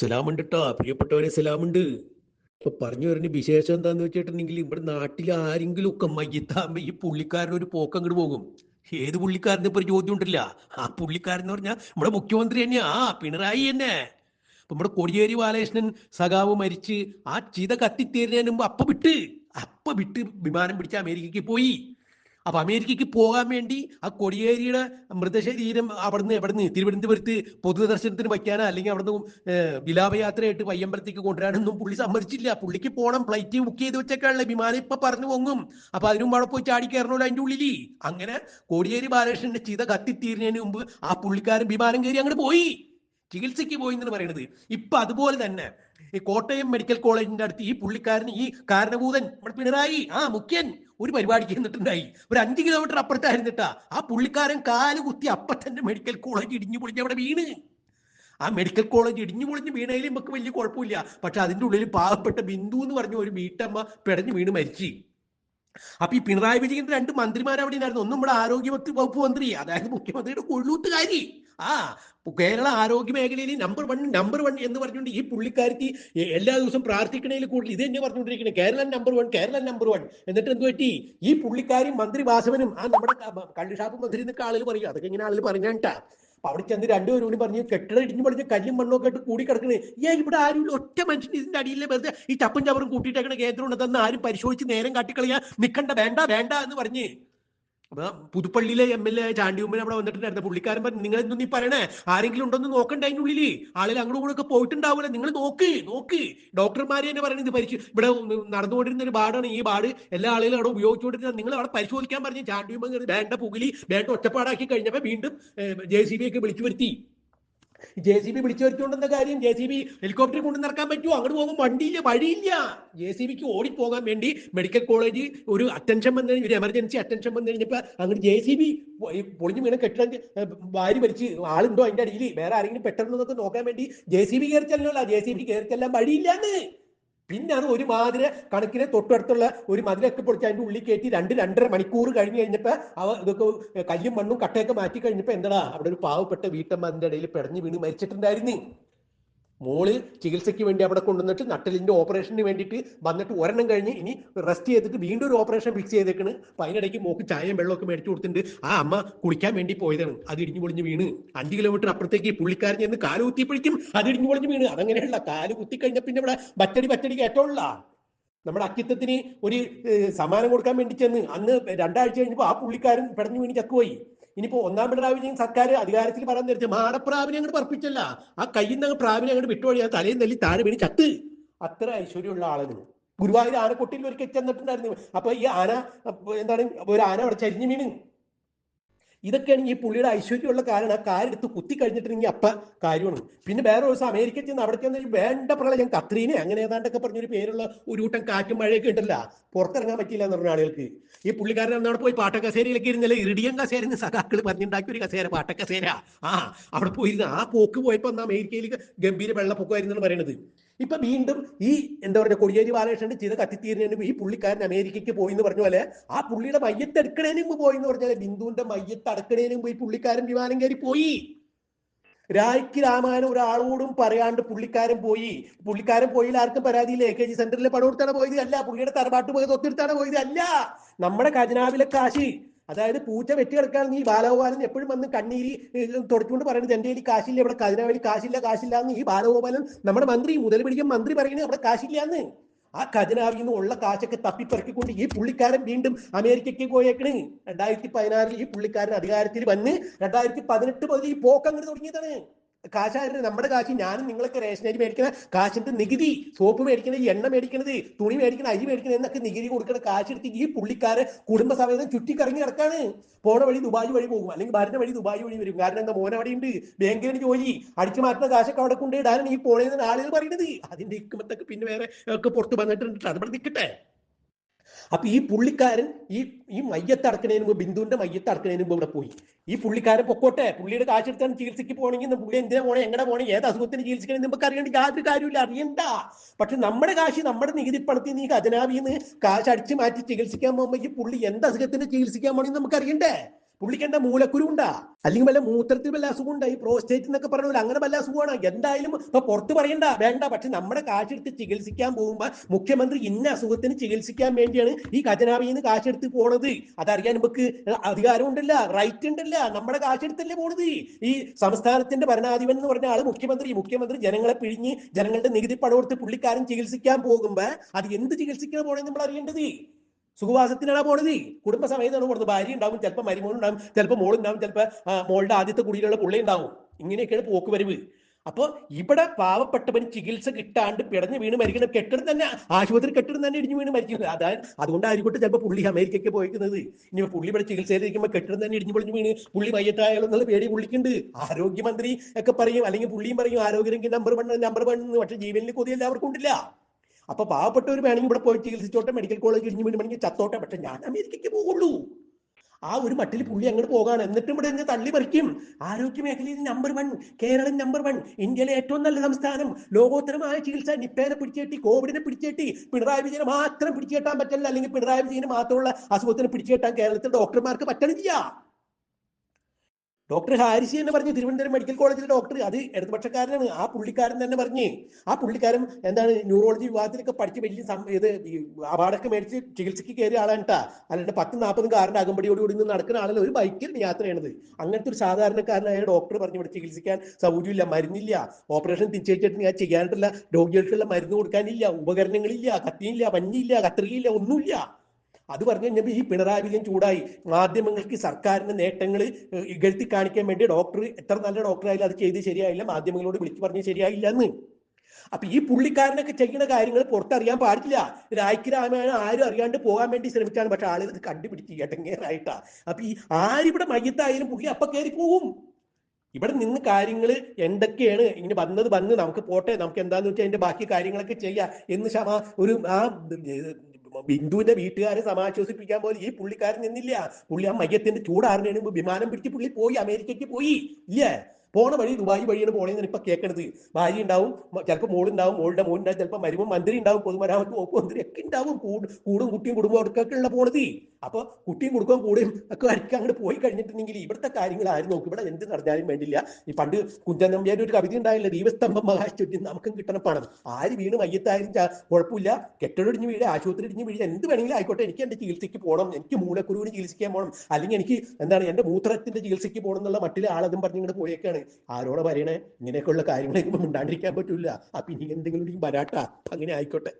സലാമുണ്ട് ട്ടോ പ്രിയപ്പെട്ടവരെ സലാമുണ്ട്. ഇപ്പൊ പറഞ്ഞു വരുന്ന വിശേഷം എന്താന്ന് വെച്ചിട്ടുണ്ടെങ്കിൽ ഇവിടെ നാട്ടിൽ ആരെങ്കിലും ഒക്കെ മയ്യത്താകുമ്പോ ഈ ഒരു പോക്ക് അങ്ങോട്ട് പോകും. ഏത് പുള്ളിക്കാരനെ ഇപ്പൊ ചോദ്യം ഉണ്ടല്ല? ആ പുള്ളിക്കാരൻ എന്ന് പറഞ്ഞാൽ നമ്മുടെ മുഖ്യമന്ത്രി തന്നെയാ. ആ പിണറായി തന്നെ. നമ്മുടെ കൊടിയേരി ബാലകൃഷ്ണൻ സഖാവ് മരിച്ച് ആ ചിത കത്തിത്തീരുന്നതിന് മുമ്പ് അപ്പ വിട്ട് അപ്പ വിട്ട് വിമാനം പിടിച്ച് അമേരിക്കയ്ക്ക് പോയി. അപ്പൊ അമേരിക്കക്ക് പോകാൻ വേണ്ടി ആ കൊടിയേരിയുടെ മൃതശരീരം അവിടുന്ന് എവിടുന്ന്? തിരുവനന്തപുരത്ത് പൊതുദർശനത്തിന് വയ്ക്കാനോ? അല്ലെങ്കിൽ അവിടുന്ന് വിലാപയാത്രയായിട്ട് പയ്യമ്പലത്തേക്ക് കൊണ്ടുവരാനൊന്നും പുള്ളി സമ്മതിച്ചില്ല. പുള്ളിക്ക് പോകണം ഫ്ലൈറ്റ് ബുക്ക് ചെയ്ത് വെച്ചേക്കാണല്ലേ. വിമാനം ഇപ്പൊ പറഞ്ഞു പൊങ്ങും. അപ്പൊ അതിനും അവിടെ പോയി ചാടി കയറണല്ലോ അതിന്റെ ഉള്ളിൽ അങ്ങനെ കോടിയേരി ബാലകൃഷ്ണന്റെ ചിത കത്തിത്തീരുന്നതിന് മുമ്പ് ആ പുള്ളിക്കാരൻ വിമാനം കയറി അങ്ങോട്ട് പോയി. ചികിത്സയ്ക്ക് പോയി എന്നാണ് പറയുന്നത് ഇപ്പൊ അതുപോലെ തന്നെ ഈ കോട്ടയം മെഡിക്കൽ കോളേജിന്റെ അടുത്ത് ഈ പുള്ളിക്കാരൻ ഈ കാരണഭൂതൻ നമ്മുടെ പിണറായി ആ മുഖ്യൻ ഒരു പരിപാടിക്ക് എന്നിട്ടുണ്ടായി ഒരു അഞ്ച് കിലോമീറ്റർ അപ്പുറത്തായിരുന്നിട്ടാ ആ പുള്ളിക്കാരൻ കാൽ കുത്തി അപ്പൊ തന്നെ മെഡിക്കൽ കോളേജ് ഇടിഞ്ഞു പൊളിഞ്ഞ് അവിടെ വീണ്. ആ മെഡിക്കൽ കോളേജ് ഇടിഞ്ഞു പൊളിഞ്ഞ് വീണതിൽ നമുക്ക് വലിയ കുഴപ്പമില്ല. പക്ഷെ അതിന്റെ ഉള്ളിൽ പാവപ്പെട്ട ബിന്ദു എന്ന് പറഞ്ഞ ഒരു വീട്ടമ്മ പിടഞ്ഞു വീണ് മരിച്ചു. അപ്പൊ ഈ പിണറായി വിജയന്റെ രണ്ട് മന്ത്രിമാർ അവിടെ ഉണ്ടായിരുന്നു. ഒന്നും നമ്മുടെ ആരോഗ്യ വകുപ്പ് മന്ത്രി അതായത് മുഖ്യമന്ത്രിയുടെ കൊള്ളൂത്തുകാരി ആ കേരള ആരോഗ്യ മേഖലയിൽ നമ്പർ വൺ നമ്പർ വൺ എന്ന് പറഞ്ഞുകൊണ്ട് ഈ പുള്ളിക്കാരിക്ക് എല്ലാ ദിവസവും പ്രാർത്ഥിക്കണതിൽ കൂടുതൽ ഇത് തന്നെ പറഞ്ഞുകൊണ്ടിരിക്കുന്നത് Keralam number one Keralam number one എന്നിട്ട് എന്ത് പറ്റി? ഈ പുള്ളിക്കാരി മന്ത്രി വാസവനും ആ നമ്മുടെ കള്ളുഷാപ്പ് മന്ത്രി എന്നൊക്കെ ആളുകൾ പറയും. അതൊക്കെ ഇങ്ങനെ ആളുകൾ പറഞ്ഞാട്ടാ അപ്പൊ അവിടെ ചെന്ന് രണ്ടുപേരും കൂടി പറഞ്ഞു കെട്ടിടം ഇടിഞ്ഞു പഠിച്ച് കല്ലും മണ്ണൊക്കെ ആയിട്ട് കൂടി കിടക്കണേ. ഏ ഇവിടെ ആരും ഒറ്റ മനുഷ്യൻ ഇതിന്റെ അടിയിലെ വെറുതെ ഈ ചപ്പും ചവറും കൂട്ടിയിട്ടേക്കണ കേന്ദ്രം ഉണ്ടെന്ന് ആരും പരിശോധിച്ച് നേരം കാട്ടിക്കളിയാ നിക്കണ്ട. വേണ്ട വേണ്ട എന്ന് പറഞ്ഞ് പുതുപ്പള്ളിയിലെ എം എൽ എ ചാണ്ടിയുമ്മൻ അവിടെ വന്നിട്ടുണ്ടായിരുന്നു. പുള്ളിക്കാരൻ പറഞ്ഞു നിങ്ങൾ എന്തൊന്നും നീ പറയണേ ആരെങ്കിലും ഉണ്ടോന്ന് നോക്കണ്ട അതിന്റെ ഉള്ളിൽ? ആളുകൾ അങ്ങോട്ടും ഒക്കെ പോയിട്ടുണ്ടാവില്ല നിങ്ങൾ നോക്ക് നോക്ക്. ഡോക്ടർമാര് തന്നെ പറയുന്നത് പരിശോ ഇവിടെ നടന്നുകൊണ്ടിരുന്ന ഒരു ബാഡാണ്. ഈ ബാഡ് എല്ലാ ആളുകളും അവിടെ ഉപയോഗിച്ചുകൊണ്ടിരുന്നത് നിങ്ങൾ അവിടെ പരിശോധിക്കാൻ പറഞ്ഞു. ചാണ്ടിയുമ്മൻ വേണ്ട പുകിലി വേണ്ട ഒറ്റപ്പാടാക്കി കഴിഞ്ഞപ്പോ വീണ്ടും ജെ സി ബി ഒക്കെ വിളിച്ചു വരുത്തി. ജെ സി ബി വിളിച്ചു വരുത്തിക്കൊണ്ടെന്ന കാര്യം ജെ സി ബി ഹെലികോപ്റ്റർ കൊണ്ടു നടക്കാൻ പറ്റുമോ? അങ്ങോട്ട് പോകുമ്പോൾ വണ്ടിയില്ല വഴിയില്ല. ജെ സി ബിക്ക് ഓടിപ്പോകാൻ വേണ്ടി മെഡിക്കൽ കോളേജ് ഒരു അറ്റൻഷൻ വന്നു ഒരു എമർജൻസി അറ്റൻഷൻ വന്നു കഴിഞ്ഞപ്പോ അങ്ങോട്ട് ജെ സി ബി പൊളിഞ്ഞു വീണ് കെട്ടിടം വാരി വലിച്ച് ആളുണ്ടോ അതിന്റെ അടിയിൽ? വേറെ ആരെങ്കിലും പെട്ടെന്നൊക്കെ നോക്കാൻ വേണ്ടി ജെ സി ബി കയറി ചെല്ലണമല്ല. ജെ സി ബി കയറി ചെല്ലാൻ വഴിയില്ലാന്ന്. പിന്നെ അത് ഒരു മാതിരി കണക്കിന് തൊട്ടടുത്തുള്ള ഒരു മതിലൊക്കെ പൊളിച്ച് അതിന്റെ ഉള്ളിൽ കയറ്റി രണ്ട് രണ്ടര മണിക്കൂർ കഴിഞ്ഞ് കഴിഞ്ഞപ്പോ അവ ഇതൊക്കെ കല്ലും മണ്ണും കട്ടയൊക്കെ മാറ്റി കഴിഞ്ഞപ്പോ എന്താടാ അവിടെ ഒരു പാവപ്പെട്ട വീട്ടമ്മ അതിന്റെ ഇടയിൽ പിടഞ്ഞു വീണ് മരിച്ചിട്ടുണ്ടായിരുന്നു. മോൾ ചികിത്സയ്ക്ക് വേണ്ടി അവിടെ കൊണ്ടുവന്നിട്ട് നട്ടലിന്റെ ഓപ്പറേഷന് വേണ്ടിയിട്ട് വന്നിട്ട് ഒരെണ്ണം കഴിഞ്ഞ് ഇനി റെസ്റ്റ് ചെയ്തിട്ട് വീണ്ടും ഒരു ഓപ്പറേഷൻ ഫിക്സ് ചെയ്തേക്കണ്. അപ്പൊ അതിനിടയ്ക്ക് മോക്ക് ചായയും വെള്ളമൊക്കെ മേടിച്ചു കൊടുത്തിട്ടുണ്ട്. ആ അമ്മ കുളിക്കാൻ വേണ്ടി പോയതാണ്. അത് ഇടിഞ്ഞു പൊളിഞ്ഞ് വീണ്. അഞ്ച് കിലോമീറ്റർ അപ്പുറത്തേക്ക് പുള്ളിക്കാരൻ ചെന്ന് കാൽ കുത്തിയപ്പോഴേക്കും അത് ഇടിഞ്ഞു പൊളിഞ്ഞ് വീണ്. അതങ്ങനെയുള്ള കാൽ കുത്തി കഴിഞ്ഞ പിന്നെ ഇവിടെ ബറ്റടി ബറ്റടി കയറ്റമുള്ള നമ്മുടെ അക്കിത്തത്തിന് ഒരു സമ്മാനം കൊടുക്കാൻ വേണ്ടി ചെന്ന് അന്ന് രണ്ടാഴ്ച കഴിഞ്ഞപ്പോൾ ആ പുള്ളിക്കാരൻ പെടഞ്ഞു വീണ് ചത്തുപോയി. ഇനിയിപ്പോ ഒന്നാം പിണറായി വിജയൻ സർക്കാർ അധികാരത്തിൽ പറയാൻ നേരത്തെ മാടപ്രാവിനെ അങ്ങോട്ട് പറപ്പിച്ചല്ല. ആ കയ്യിൽ നിന്ന് പ്രാവിനെ അങ്ങോട്ട് വിട്ടുവഴിയാ തലയും തല്ലി താഴെ വീണ് ചത്ത്. അത്ര ഐശ്വര്യമുള്ള ആളുകൾ ഗുരുവായൂർ ആനക്കൊട്ടിയിൽ ഒരിക്കൽ ചെന്നിട്ടുണ്ടായിരുന്നു അപ്പൊ ഈ ആന എന്താണ് ഒരു ആന അവിടെ ചരിഞ്ഞു വീണ്. ഇതൊക്കെയാണ് ഈ പുള്ളിയുടെ ഐശ്വര്യമുള്ള കാരണം ആ കാലെടുത്ത് കുത്തി കഴിഞ്ഞിട്ടുണ്ടെങ്കിൽ അപ്പ കാര്യമാണ്. പിന്നെ വേറെ ദിവസം അമേരിക്കയിൽ ചെന്ന് അവിടെ ചെന്ന് വേണ്ട പ്രളയം കത്രീനെ അങ്ങനെ ഏതാണ്ടൊക്കെ പറഞ്ഞൊരു പേരുള്ള ഒരു കൂട്ടം കാറ്റും മഴയൊക്കെ ഉണ്ടല്ല. പുറത്തിറങ്ങാൻ പറ്റില്ല എന്ന് പറഞ്ഞ ആളുകൾക്ക്. ഈ പുള്ളിക്കാരൻ അന്നവിടെ പോയി പാട്ടക്കസേരയിലൊക്കെ ഇരുന്നല്ലേ? ഇറിഡിയം കസേര സഖാക്കൾ പറഞ്ഞുണ്ടാക്കിയ ഒരു കസേര പാട്ടക്കസേര. കസേര ആ അവിടെ പോയിരുന്ന. ആ പോക്ക് പോയപ്പോ അന്ന് അമേരിക്കയിൽ ഗംഭീര വെള്ളപ്പൊക്കമായിരുന്നു പറയുന്നത്. ഇപ്പൊ വീണ്ടും ഈ എന്താ പറയുക കൊടിയേരി ബാലകൃഷ്ണന്റെ ചെയ്ത് കത്തിത്തീരുന്നതിന് മുമ്പ് ഈ പുള്ളിക്കാരൻ അമേരിക്കയ്ക്ക് പോയി എന്ന് പറഞ്ഞ പോലെ ആ പുള്ളിയുടെ മയ്യത്ത് എടുക്കണേന് മുമ്പ് പോയി എന്ന് പറഞ്ഞാൽ ബിന്ദുവിന്റെ മയ്യത്ത് അടക്കണേന് മുമ്പ് ഈ പുള്ളിക്കാരൻ വിമാനം കയറി പോയി. രായ്ക്ക് രാമായണം ഒരാളോടും പറയാണ്ട് പുള്ളിക്കാരൻ പോയി. പുള്ളിക്കാരൻ പോയി ആർക്കും പരാതിയില്ല. എ കെ ജി സെന്ററിലെ പണം കൊടുത്താണ് പോയത്. അല്ല പുള്ളിയുടെ തറവാട്ട് പോയത് ഒത്തിരിത്താണ് പോയത് അല്ല നമ്മുടെ ഖജനാവിലെ കാശ്. അതായത് പൂച്ച വെട്ടി കിടക്കാൻ ഈ ബാലഗോപാലൻ എപ്പോഴും വന്ന് കണ്ണീരി തുടച്ചുകൊണ്ട് പറയുന്നത് എന്റെ കയ്യിൽ കാശില്ല ഇവിടെ കതിരവഴി കാശില്ല കാശില്ല എന്ന് ഈ ബാലഗോപാലൻ നമ്മുടെ മന്ത്രി മുതൽ പിടിക്കും മന്ത്രി പറയുന്നത് അവിടെ കാശില്ല എന്ന്. ആ ഖജനാവിൽ നിന്ന് ഉള്ള കാശൊക്കെ തപ്പിപ്പറക്കിക്കൊണ്ട് ഈ പുള്ളിക്കാരൻ വീണ്ടും അമേരിക്കയ്ക്ക് പോയേക്കണ്. രണ്ടായിരത്തി പതിനാറിൽ ഈ പുള്ളിക്കാരൻ അധികാരത്തിൽ വന്ന് രണ്ടായിരത്തി പതിനെട്ട് മുതൽ ഈ പോക്ക് അങ്ങോട്ട് തുടങ്ങിയതാണ്. കാശായിരുന്നു നമ്മുടെ കാശ് ഞാനും നിങ്ങളൊക്കെ റേഷനരി മേടിക്കുന്ന കാശിന്റെ നികുതി സോപ്പ് മേടിക്കുന്നത് എണ്ണ മേടിക്കുന്നത് തുണി മേടിക്കുന്നത് അരി മേടിക്കുന്നത് എന്നൊക്കെ നികുതി കൊടുക്കുന്ന കാശ് എടുത്ത് ഈ പുള്ളിക്കാര് കുടുംബസമേതം ചുറ്റിക്കറങ്ങി കിടക്കാണ് പോണ വഴി ദുബായ് വഴി പോകും. അല്ലെങ്കിൽ ഭാരത വഴി ദുബായ് വഴി വരും. കാരണം എന്താ മോൻ അവിടെ ഉണ്ട് ബാങ്കിന് ജോലി. അടിച്ചു മാറ്റുന്ന കാശൊക്കെ അവിടെ കൊണ്ടിടാനാണ് ഈ പോണേന്ന് ആളുകൾ പറയുന്നത്. അതിന്റെ ഇക്കുമത്തൊക്കെ പിന്നെ വേറെ ഒക്കെ പുറത്ത് വന്നിട്ടുണ്ട്. അത് ഇവിടെ നിൽക്കട്ടെ. അപ്പൊ ഈ പുള്ളിക്കാരൻ ഈ ഈ മയ്യത്ത് അടക്കണതിന് മുമ്പ് ബിന്ദുവിന്റെ മയ്യത്ത് അടക്കണതിന് മുമ്പ് ഇവിടെ പോയി. ഈ പുള്ളിക്കാരൻ പൊക്കോട്ടെ പുള്ളിയുടെ കാശ് എടുത്താണ് ചികിത്സയ്ക്ക് പോകണമെങ്കിൽ പുള്ളി എന്തിനാ പോണേ എങ്ങനെ പോണേ ഏത് അസുഖത്തിന് ചികിത്സിക്കണം നമുക്ക് അറിയേണ്ട യാതൊരു കാര്യമില്ല അറിയണ്ട. പക്ഷെ നമ്മുടെ കാശ് നമ്മുടെ നികുതി പണത്തിൽ നീ ഖജനാവിൽ നിന്ന് കാശ് അടിച്ചു മാറ്റി ചികിത്സിക്കാൻ പോകുമ്പോൾ ഈ പുള്ളി എന്ത് അസുഖത്തിന് ചികിത്സിക്കാൻ പോകണമെന്ന് നമുക്ക് അറിയണ്ടേ? പുള്ളിക്ക് എന്താ മൂലക്കുരു ഉണ്ടാ? അല്ലെങ്കിൽ വല്ല മൂത്രത്തിൽ വല്ല അസുഖം ഉണ്ടാ? ഈ പ്രോസ്റ്റേറ്റ് എന്നൊക്കെ പറഞ്ഞ അങ്ങനെ വല്ല അസുഖമാണ്? എന്തായാലും ഇപ്പൊ പുറത്ത് പറയണ്ട വേണ്ട. പക്ഷെ നമ്മുടെ കാശെടുത്ത് ചികിത്സിക്കാൻ പോകുമ്പോ മുഖ്യമന്ത്രി ഇന്ന അസുഖത്തിന് ചികിത്സിക്കാൻ വേണ്ടിയാണ് ഈ ഖജനാവിൽ നിന്ന് കാശെടുത്ത് പോണത്. അതറിയാൻ നമുക്ക് അധികാരം ഉണ്ടല്ല റൈറ്റ് ഉണ്ടല്ല. നമ്മുടെ കാശെടുത്തല്ലേ പോണത്. ഈ സംസ്ഥാനത്തിന്റെ ഭരണാധിപൻ എന്ന് പറഞ്ഞ ആൾ മുഖ്യമന്ത്രി മുഖ്യമന്ത്രി ജനങ്ങളെ പിഴിഞ്ഞ് ജനങ്ങളുടെ നികുതി പണം കൊടുത്ത് പുള്ളിക്കാരൻ ചികിത്സിക്കാൻ പോകുമ്പോ അത് എന്ത് ചികിത്സിക്കാൻ പോണെന്ന് നമ്മൾ അറിയേണ്ടത്? സുഖവാസത്തിനാണ് പോണത്. കുടുംബസമേതമാണ് പോണത്. ഭാര്യ ഉണ്ടാവും ചിലപ്പോൾ മരുമോളുണ്ടാവും ചിലപ്പോൾ മോളുണ്ടാവും ചിലപ്പോൾ മോളുടെ ആദ്യത്തെ കുടിയിലുള്ള പുള്ളി ഉണ്ടാവും. ഇങ്ങനെയൊക്കെയാണ് പോക്ക് വരവ്. അപ്പോൾ ഇവിടെ പാവപ്പെട്ടവൻ ചികിത്സ കിട്ടാണ്ട് പിടഞ്ഞു വീണ് മരിക്കണം കെട്ടിടം തന്നെ ആശുപത്രി കെട്ടിടം തന്നെ ഇടിഞ്ഞു വീണ് മരിക്കുന്നത്. അതായത് അതുകൊണ്ടായിരിക്കട്ടെ ചിലപ്പോൾ പുള്ളി അമേരിക്കയ്ക്ക് പോയിരിക്കുന്നത് ഇനി പുള്ളി ഇവിടെ ചികിത്സയിലിരിക്കുമ്പോൾ കെട്ടിടം തന്നെ ഇടിഞ്ഞു പൊളിഞ്ഞു വീണ് പുള്ളി മയ്യത്തായാലും എന്നുള്ള പേടി പുള്ളിക്കുണ്ട്. ആരോഗ്യമന്ത്രി ഒക്കെ പറയും അല്ലെങ്കിൽ പുള്ളിയും പറയും ആരോഗ്യരംഗം നമ്പർ വൺ നമ്പർ വൺ പക്ഷേ ജീവനിൽ കൊതി എല്ലാവർക്കും അപ്പൊ പാവപ്പെട്ടവർ വേണമെങ്കിൽ ഇവിടെ പോയി ചികിത്സിച്ചോട്ടെ മെഡിക്കൽ കോളേജ് ഇടിഞ്ഞു വീണ് വേണമെങ്കിൽ ചത്തോട്ടെ. പക്ഷെ ഞാൻ അമേരിക്കയ്ക്ക് പോകുള്ളൂ ആ ഒരു മട്ടിൽ പുള്ളി അങ്ങോട്ട് പോകാണ്. എന്നിട്ടും ഇവിടെ നിന്ന് തള്ളി പറിക്കും. ആരോഗ്യ മേഖലയിൽ number one Keralam number one ഇന്ത്യയിലെ ഏറ്റവും നല്ല സംസ്ഥാനം. ലോകോത്തരമായ ചികിത്സ നിപ്പേനെ പിടിച്ചേട്ടി കോവിഡിനെ പിടിച്ചേട്ടി. പിണറായി വിജയനെ മാത്രം പിടിച്ചേട്ടാൻ പറ്റില്ല. അല്ലെങ്കിൽ പിണറായി വിജയന് മാത്രമുള്ള അസുഖത്തിന് പിടിച്ചേട്ടാൻ കേരളത്തിലെ ഡോക്ടർമാർക്ക് പറ്റണില്ല. ഡോക്ടർ ഹാരിസി എന്ന് പറഞ്ഞു തിരുവനന്തപുരം മെഡിക്കൽ കോളേജിലെ ഡോക്ടർ. അത് ഇടതുപക്ഷക്കാരനാണ്. ആ പുള്ളിക്കാരൻ തന്നെ പറഞ്ഞ്. ആ പുള്ളിക്കാരൻ എന്താണ് ന്യൂറോളജി വിഭാഗത്തിലൊക്കെ പഠിച്ച് വലിയ ഇത് അവാർഡൊക്കെ മേടിച്ച് ചികിത്സയ്ക്ക് കയറിയ ആളാണ് കേട്ടാ അല്ലാണ്ട് പത്ത് നാൽപ്പതും കാറിന്റെ അകമ്പടിയോടുകൂടി നിന്ന് നടക്കുന്ന ആളല്ല. ഒരു ബൈക്കിൽ യാത്ര ചെയ്യണത് അങ്ങനത്തെ ഒരു സാധാരണക്കാരനായ ഡോക്ടർ പറഞ്ഞു ഇവിടെ ചികിത്സിക്കാൻ സൗകര്യമില്ല മരുന്നില്ല. ഓപ്പറേഷൻ തിരിച്ചേറ്റിട്ട് ഞാൻ ചെയ്യാനായിട്ടുള്ള രോഗികൾക്കുള്ള മരുന്ന് കൊടുക്കാനില്ല. ഉപകരണങ്ങളില്ല. കത്തിയില്ല പഞ്ഞിയില്ല കത്രികയില്ല ഒന്നുമില്ല. അത് പറഞ്ഞു കഴിഞ്ഞപ്പോൾ ഈ പിണറായി വിജയൻ ചൂടായി. മാധ്യമങ്ങൾക്ക് സർക്കാരിന്റെ നേട്ടങ്ങൾ ഇകഴ്ത്തി കാണിക്കാൻ വേണ്ടി ഡോക്ടർ എത്ര നല്ല ഡോക്ടർ ആയാലും അത് ചെയ്ത് ശരിയായില്ല. മാധ്യമങ്ങളോട് വിളിച്ചു പറഞ്ഞ് ശരിയായില്ല എന്ന് അപ്പൊ ഈ പുള്ളിക്കാരനൊക്കെ ചെയ്യുന്ന കാര്യങ്ങൾ പുറത്തറിയാൻ പാടില്ല. രായ്ക്ക് രാമായണം ആരും അറിയാണ്ട് പോകാൻ വേണ്ടി ശ്രമിച്ചാണ്. പക്ഷെ ആളുകൾ ഇത് കണ്ടുപിടിച്ച് ഇടങ്ങേറായിട്ടാ. അപ്പൊ ഈ ആരിവിടെ മയ്യത്തായാലും പുള്ളി അപ്പൊ കയറി പോകും ഇവിടെ നിന്ന് കാര്യങ്ങൾ എന്തൊക്കെയാണ്? ഇങ്ങനെ വന്നത് വന്ന് നമുക്ക് പോട്ടെ. നമുക്ക് എന്താന്ന് വെച്ചാൽ അതിന്റെ ബാക്കി കാര്യങ്ങളൊക്കെ ചെയ്യാം. എന്ന് ഒരു ആ ബിന്ദുവിന്റെ വീട്ടുകാരെ സമാശ്വസിപ്പിക്കാൻ പോലും ഈ പുള്ളിക്കാരൻ നിന്നില്ല. പുള്ളി ആ മയ്യത്തിന്റെ ചൂടാറിന് വിമാനം പിടിച്ച് പുള്ളി പോയി അമേരിക്കയ്ക്ക് പോയി. ഇല്ലേ? പോണ വഴി ദുബായ് വഴിയാണ് പോണേന്ന് ഇപ്പൊ കേൾക്കണത് ഭാര്യ ഉണ്ടാവും ചിലപ്പോൾ മോളുണ്ടാവും മോളുടെ മോനുണ്ടാവും ചിലപ്പോൾ മരുമ മന്ത്രി ഉണ്ടാവും പൊതുമരാമത്ത് വകുപ്പ് മന്ത്രി ഒക്കെ ഉണ്ടാവും കൂടും കൂടും കുട്ടിയും കുടുംബം അവർക്കൊക്കെ ഉള്ള പോണത്. അപ്പൊ കുട്ടിയും കുടുംബം കൂടെയും ഒക്കെ അടിക്കാൻ അങ്ങോട്ട് പോയി കഴിഞ്ഞിട്ടുണ്ടെങ്കിൽ ഇവിടുത്തെ കാര്യങ്ങൾ ആരും നോക്കും? ഇവിടെ എന്ത് നടന്നാലും വേണ്ടില്ല. ഈ പണ്ട് കുഞ്ചൻ നമ്പ്യാർ ഒരു കവിത ഉണ്ടായില്ല ദീപസ്തംഭം മഹാശ്ചര്യം നമുക്കും കിട്ടണം പണം. ആര് വീണ് മയ്യത്തായാലും കുഴപ്പമില്ല കെട്ടിടടിഞ്ഞ് വീഴ ആശുപത്രി ഇടിഞ്ഞ് വീഴ എന്ത് വേണമെങ്കിലും ആയിക്കോട്ടെ എനിക്ക് എന്റെ ചികിത്സയ്ക്ക് പോകണം എനിക്ക് മൂലക്കുരുവിന് ചികിത്സിക്കാൻ പോകണം അല്ലെങ്കിൽ എനിക്ക് എന്താണ് എന്റെ മൂത്രത്തിന്റെ ചികിത്സയ്ക്ക് പോകണം എന്നുള്ള മട്ടിലെ ആളതും പറഞ്ഞിങ്ങോട്ട് പോയേക്കാണ്. ആരോടെ പറയണേ? ഇങ്ങനെയൊക്കെയുള്ള കാര്യങ്ങളൊക്കെ മിണ്ടാണ്ടിരിക്കാൻ പറ്റൂല. അപ്പൊ ഇനി എന്തെങ്കിലും വരാട്ടാ. അങ്ങനെ ആയിക്കോട്ടെ.